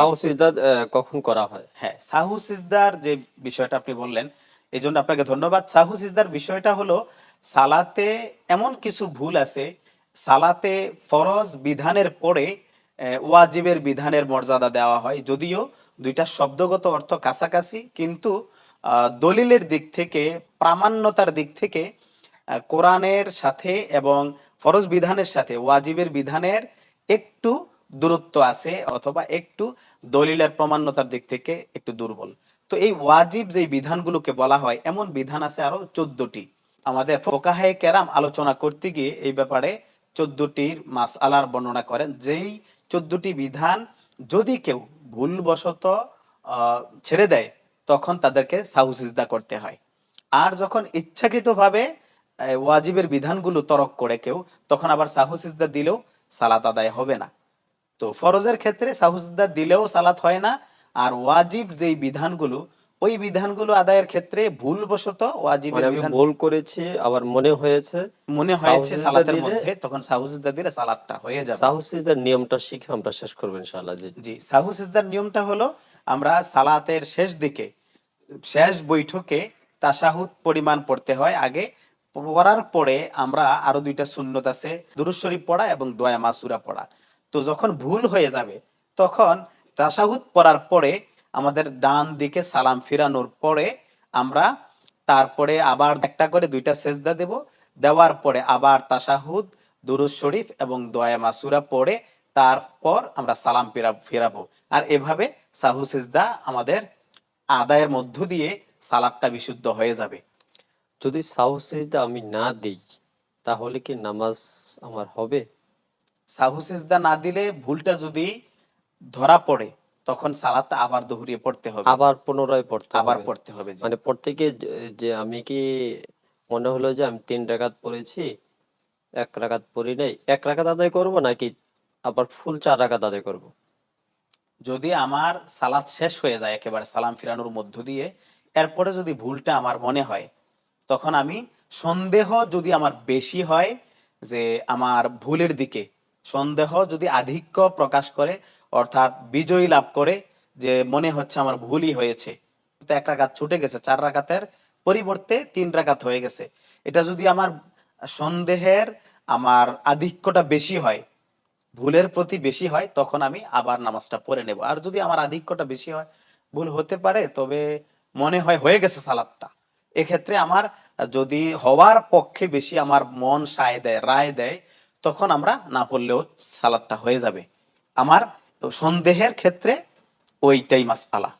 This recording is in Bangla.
সাহু সিজদা কখন করা হয়? হ্যাঁ সাহু সিজদার যে বিষয়টা আপনি বললেন এই জন্য আপনাকে ধন্যবাদ। সাহু সিজদার বিষয়টা হলো সালাতে এমন কিছু ভুল আছে সালাতে ফরজ বিধানের পরে ওয়াজিবের বিধানের মর্যাদা দেওয়া হয়। যদিও দুইটা শব্দগত অর্থ কাছাকাছি কিন্তু আহ, দলিলের দিক থেকে প্রামাণ্যতার দিক থেকে কোরআনের সাথে এবং ফরজ বিধানের সাথে ওয়াজিবের বিধানের একটু দূরত্ব আছে অথবা একটু দলিলের প্রমাণ্যতার দিক থেকে একটু দুর্বল। তো এই ওয়াজিব যে বিধানগুলোকে বলা হয়, এমন বিধান আছে আরও চোদ্দটি। আমাদের ফোকাহে কেরাম আলোচনা করতে গিয়ে এই ব্যাপারে চোদ্দটির মাস আলার বর্ণনা করেন। যেই চোদ্দটি বিধান যদি কেউ ভুলবশত ছেড়ে দেয়, তখন তাদেরকে সাহুসিজদা করতে হয়। আর যখন ইচ্ছাকৃতভাবে ওয়াজিবের বিধানগুলো তরক করে কেউ, তখন আবার সাহুসিজদা দিলেও সালাত আদায় হবে না। তো ফরজের ক্ষেত্রে সাহুসিজদা দিলেও সালাত হয় না আর ওয়াজিব যেই বিধানগুলো ওই বিধানগুলো আদায়ের ক্ষেত্রে ভুলবশত মানে ওয়াজিবের বিধান ভুল করেছি আবার মনে হয়েছে মনে হয়েছে সালাতের মধ্যে তখন সাহুসিজদা দিলে সালাতটা হয়ে যাবে। সাহুসিজদার নিয়মটা শিখে আমরা শেষ করব ইনশাআল্লাহ জি। জি সাহু সিজদার নিয়মটা হলো আমরা সালাতের শেষ দিকে শেষ বৈঠকে তাশাহুদ পরিমাণ পড়তে হয় আগে পড়ার পরে আমরা আরও দুইটা সুন্নত আছে দুরুদ শরীফ পড়া এবং দোয়া মাসুরা পড়া। তো যখন ভুল হয়ে যাবে, তখন তাশাহুদ পড়ার পরে আমাদের ডান দিকে সালাম ফিরানোর পরে আমরা তারপরে আবার একটা করে দুইটা সেজদা দেব। দেওয়ার পরে আবার তাশাহুদ দুরুদ শরীফ এবং দোয়া মাসুরা পড়ে তারপর আমরা সালাম ফিরা, ফিরাবো। আর এভাবে সাহু সিজদা আমাদের আদায়ের মধ্য দিয়ে সালাদটা বিশুদ্ধ হয়ে যাবে। যদি সাহু সিজদা আমি না দিই, তাহলে কি নামাজ আমার হবে? সাহু সিজদা না দিলে ভুলটা যদি ধরা পড়ে তখন সালাদটা আবার দহুরিয়ে পড়তে হবে। আবার পুনরায় পড়তে আবার পড়তে হবে মানে পড়তে গিয়ে যে- আমি কি মনে হলো যে আমি তিন রাকাত পড়েছি এক রাকাত পড়ি নাই এক রাকাত আদায় করব নাকি আবার ফুল চার রাকাত আদায় করব? যদি আমার সালাদ শেষ হয়ে যায় একেবারে সালাম ফিরানোর মধ্য দিয়ে এরপরে যদি ভুলটা আমার মনে হয় তখন আমি সন্দেহ যদি আমার বেশি হয় যে আমার ভুলের দিকে সন্দেহ যদি আধিক্য প্রকাশ করে, অর্থাৎ বিজয়ী লাভ করে, যে মনে হচ্ছে আমার ভুলই হয়েছে এক রাকাত ছুটে গেছে, চার রাকাতের পরিবর্তে তিন রাকাত হয়ে গেছে। এটা যদি আমার সন্দেহের, আমার আধিক্যটা বেশি হয়, ভুলের প্রতি বেশি হয়, তখন আমি আবার নামাজটা পড়ে নেব। আর যদি আমার আধিক্যটা বেশি হয়, ভুল হতে পারে, তবে মনে হয় হয়ে গেছে সালাদটা। এক্ষেত্রে আমার যদি হওয়ার পক্ষে বেশি আমার মন সায় দেয়, রায় দেয় তখন আমরা না পড়লেও সালাদটা হয়ে যাবে। আমার সন্দেহের ক্ষেত্রে ওইটাই মাস আলা